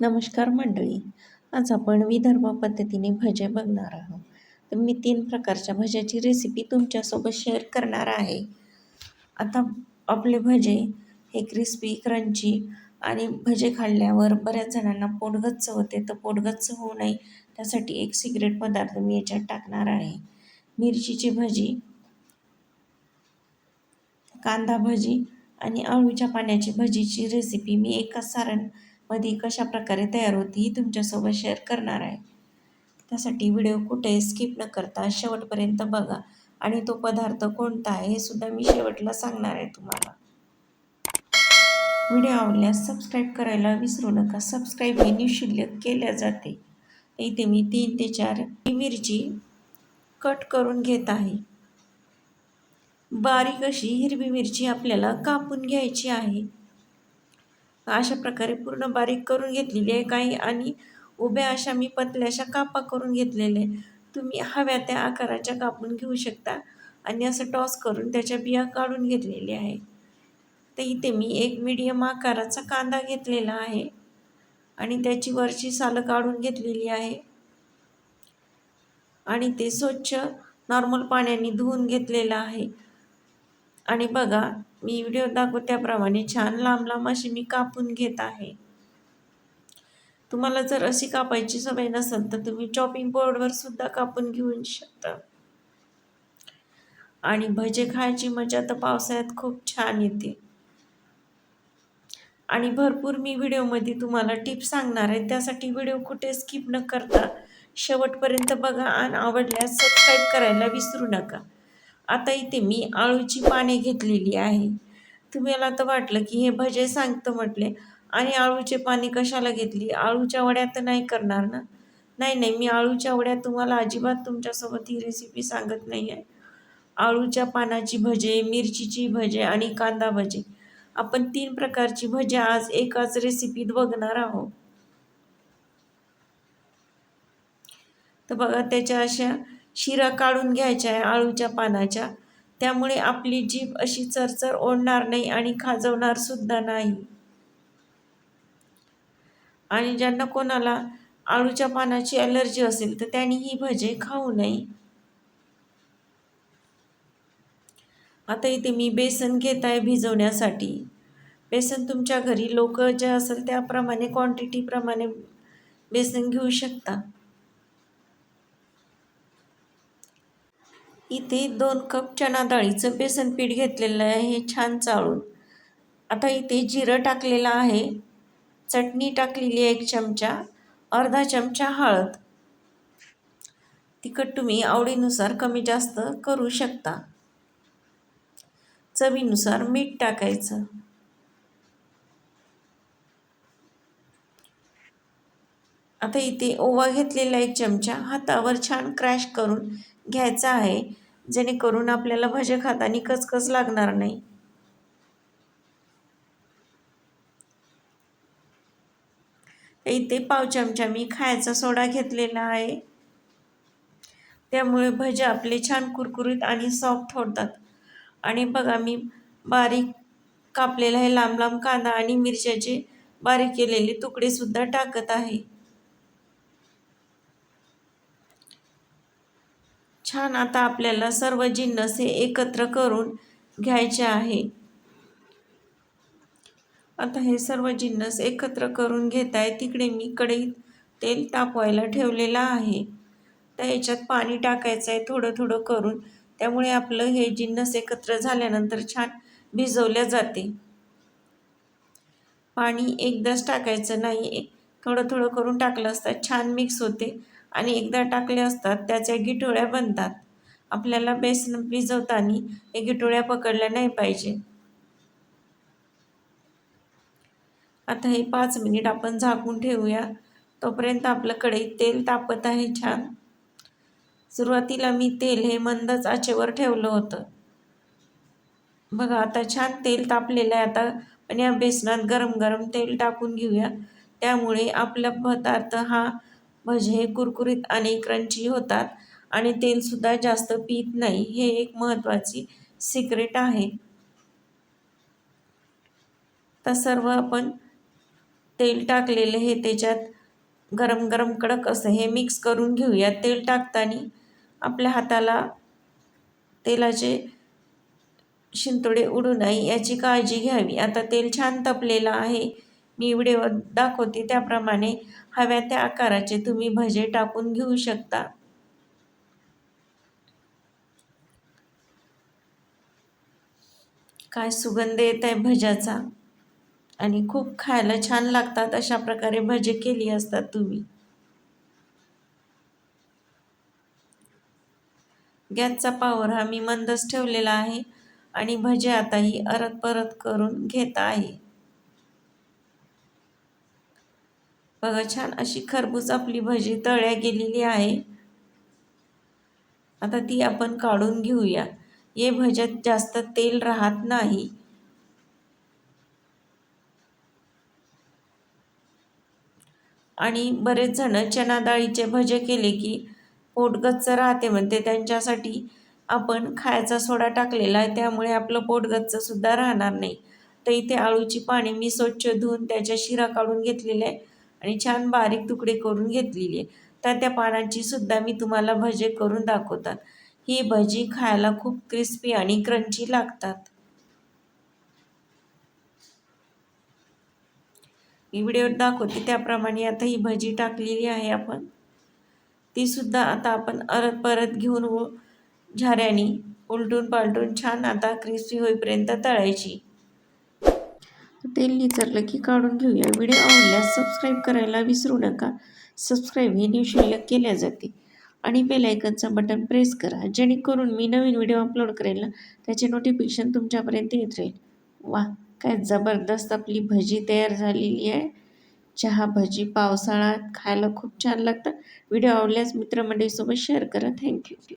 नमस्कार मंडळी. आज आपण विदर्भ पद्धतीने भजे बघणार आहोत. तर मी तीन प्रकारच्या भज्याची रेसिपी तुमच्यासोबत शेअर करणार आहे. आता आपले भजे हे क्रिस्पी क्रंची आणि भजे खाल्ल्यावर बऱ्याच जणांना पोटगच्च होते. तर पोटगच्च होऊ नये त्यासाठी एक सिगरेट पदार्थ मी याच्यात टाकणार आहे. मिरचीची भजी कांदा भजी आणि अळूच्या पाण्याची भजीची रेसिपी मी एका सारण मध्ये कशा प्रकारे तयार होती ही तुमच्यासोबत शेअर करणार आहे. त्यासाठी व्हिडिओ कुठे स्किप न करता शेवटपर्यंत बघा. आणि तो पदार्थ कोणता आहे हे सुद्धा मी शेवटला सांगणार आहे तुम्हाला. व्हिडिओ आवडल्यास सबस्क्राईब करायला विसरू नका. सबस्क्राईब हे निशुल्क केल्या जाते. इथे मी तीन ते चार मिरची कट करून घेत आहे. बारीक अशी हिरवी मिरची आपल्याला कापून घ्यायची आहे. अशा प्रकारे पूर्ण बारीक करून घेतलेली आहे काही आणि उभ्या अशा मी पतल्याशा कापा करून घेतलेले तुम्ही हव्या त्या आकाराच्या कापून घेऊ शकता आणि असं टॉस करून त्याच्या बिया काढून घेतलेल्या आहे. तर इथे मी एक मीडियम आकाराचा कांदा घेतलेला आहे आणि त्याची वरची सालं काढून घेतलेली आहे. आणि ते स्वच्छ नॉर्मल पाण्याने धुवून घेतलेलं आहे. आणि बघा मी व्हिडिओ दाखवत्याप्रमाणे छान लांब लांब अशी मी कापून घेत आहे. तुम्हाला जर अशी कापायची सवय नसेल तर तुम्ही चॉपिंग बोर्डवर सुद्धा कापून घेऊ शकता. आणि भजे खायची मजा तर पावसाळ्यात खूप छान येते. आणि भरपूर मी व्हिडिओमध्ये तुम्हाला टिप्स सांगणार आहे. त्यासाठी व्हिडिओ कुठे स्किप न करता शेवटपर्यंत बघा आणि आवडल्यास सबस्क्राईब करायला विसरू नका. आता इथे मी आळूची पाने घेतलेली आहे. तुम्ही मला तर वाटलं की हे भजे सांगतं म्हटले. आणि आळूचे पाने कशाला घेतली? आळूच्या वड्या तर नाही करणार ना? नाही नाही मी आळूच्या वड्या तुम्हाला अजिबात तुमच्यासोबत ही रेसिपी सांगत नाही आहे आळूच्या पानाची भजे मिरचीची भजे आणि कांदा भजे. आपण तीन प्रकारची भजे आज एकाच रेसिपीत बघणार आहोत. तर बघा त्याच्या अशा शिरा काढून घ्यायच्या आहे आळूच्या पानाच्या. त्यामुळे आपली जीभ अशी चरचर ओढणार नाही आणि खाजवणार सुद्धा नाही. आणि ज्यांना कोणाला आळूच्या पानाची ॲलर्जी असेल तर त्यांनी ही भजे खाऊ नये. आता इथे मी बेसन घेत आहे भिजवण्यासाठी. बेसन तुमच्या घरी लोक जे असेल त्याप्रमाणे क्वांटिटीप्रमाणे बेसन घेऊ शकता. इथे दोन कप चणा डाळीचं बेसन पीठ घेतलेलं आहे हे छान चाळून. आता इथे जिरं टाकलेलं आहे. चटणी टाकलेली आहे एक चमचा अर्धा चमचा हळद. तिखट तुम्ही आवडीनुसार कमी जास्त करू शकता. चवीनुसार मीठ टाकायचं. आता इथे ओवा घेतलेला एक चमचा हातावर छान क्रॅश करून घ्यायचा आहे. जेणेकरून आपल्याला भजे खाताना कचकच लागणार नाही. इथे पाव चमचा मी खायचा सोडा घेतलेला आहे. त्यामुळे भजे आपले छान कुरकुरीत आणि सॉफ्ट होतात. आणि बघा मी बारीक कापलेला आहे लांब लांब कांदा आणि मिरच्याचे बारीक केलेले तुकडेसुद्धा टाकत आहे. छान आता आपल्याला सर्व जिन्नस हे एकत्र करून घ्यायचे आहे. आता हे सर्व जिन्नस एकत्र करून घेत आहे. तिकडे मी कढईत तेल तापवायला ठेवलेलं आहे. तर ह्याच्यात पाणी टाकायचं आहे थोडं थोडं करून. त्यामुळे आपलं हे जिन्नस एकत्र झाल्यानंतर छान भिजवल्या जाते. पाणी एकदाच टाकायचं नाही. थोडं थोडं करून टाकलं असतं छान मिक्स होते. आणि एकदा टाकले असतात त्याच्या गिठोळ्या बनतात. आपल्याला बेसन भिजवताना हे गिठोळ्या पकडल्या नाही पाहिजे. आता हे पाच मिनिट आपण झाकून ठेवूया. तोपर्यंत आपलं कढईत तेल तापत आहे छान. सुरुवातीला मी तेल हे मंदच आचेवर ठेवलं होतं. बघा आता छान तेल तापलेलं आहे आता. पण या बेसनात गरम गरम तेल टाकून घेऊया. त्यामुळे आपला पदार्थ हा भजे कुरकुरीत आणि क्रंची होतात आणि तेलसुद्धा जास्त पीत नाही हे एक महत्त्वाची सिक्रेट आहे. तर सर्व आपण तेल टाकलेले हे त्याच्यात गरम गरम कडक असं हे मिक्स करून घेऊया. तेल टाकताना आपल्या हाताला तेलाचे शिंतोडे उडू नये याची काळजी घ्यावी. आता तेल छान तपलेलं आहे. मी व्हिडिओ दाखवते त्याप्रमाणे हव्या त्या आकाराचे तुम्ही भजे टाकून घेऊ शकता. काय सुगंध येत आहे भज्याचा. आणि खूप खायला छान लागतात अशा प्रकारे भजे केली असतात तुम्ही. गॅसचा पावर हा मी मंदच ठेवलेला आहे आणि भजे आता ही अरत परत करून घेत आहे. बघा छान अशी खरबूज आपली भजी तळ्या गेलेली आहे. आता ती आपण काढून घेऊया. ये भज्यात जास्त तेल राहत नाही. आणि बरेच जण चना डाळीचे भजे केले की पोट गच्च राहते म्हणते. त्यांच्यासाठी आपण खायचा सोडा टाकलेला आहे. त्यामुळे आपलं पोट गच्चसुद्धा राहणार नाही. तर इथे आळूची पाणी मी स्वच्छ धुवून त्याच्या शिरा काढून घेतलेल्या आहे आणि छान बारीक तुकडे करून घेतलेली आहे. तर त्या पानांची सुद्धा मी तुम्हाला भजे करून दाखवतात. ही भजी खायला खूप क्रिस्पी आणि क्रंची लागतात. मी व्हिडिओत दाखवते त्याप्रमाणे आता ही भजी टाकलेली आहे आपण. ती सुद्धा आता आपण अरत परत घेऊन झाऱ्याने उलटून पालटून छान आता क्रिस्पी होईपर्यंत तळायची. तेल निचरलं की काढून घेऊया. व्हिडिओ आवडल्यास सबस्क्राईब करायला विसरू नका. सबस्क्राईब हे निशुल्क केल्या जाते. आणि बेलायकनचं बटन प्रेस करा. जेणेकरून मी नवीन व्हिडिओ अपलोड करेल ना त्याचे नोटिफिकेशन तुमच्यापर्यंत येत राहील. वा काय जबरदस्त आपली भजी तयार झालेली आहे. चहा भजी पावसाळ्यात खायला खूप छान लागतं. व्हिडिओ आवडल्यास मित्रमंडळीसोबत शेअर करा. थँक्यू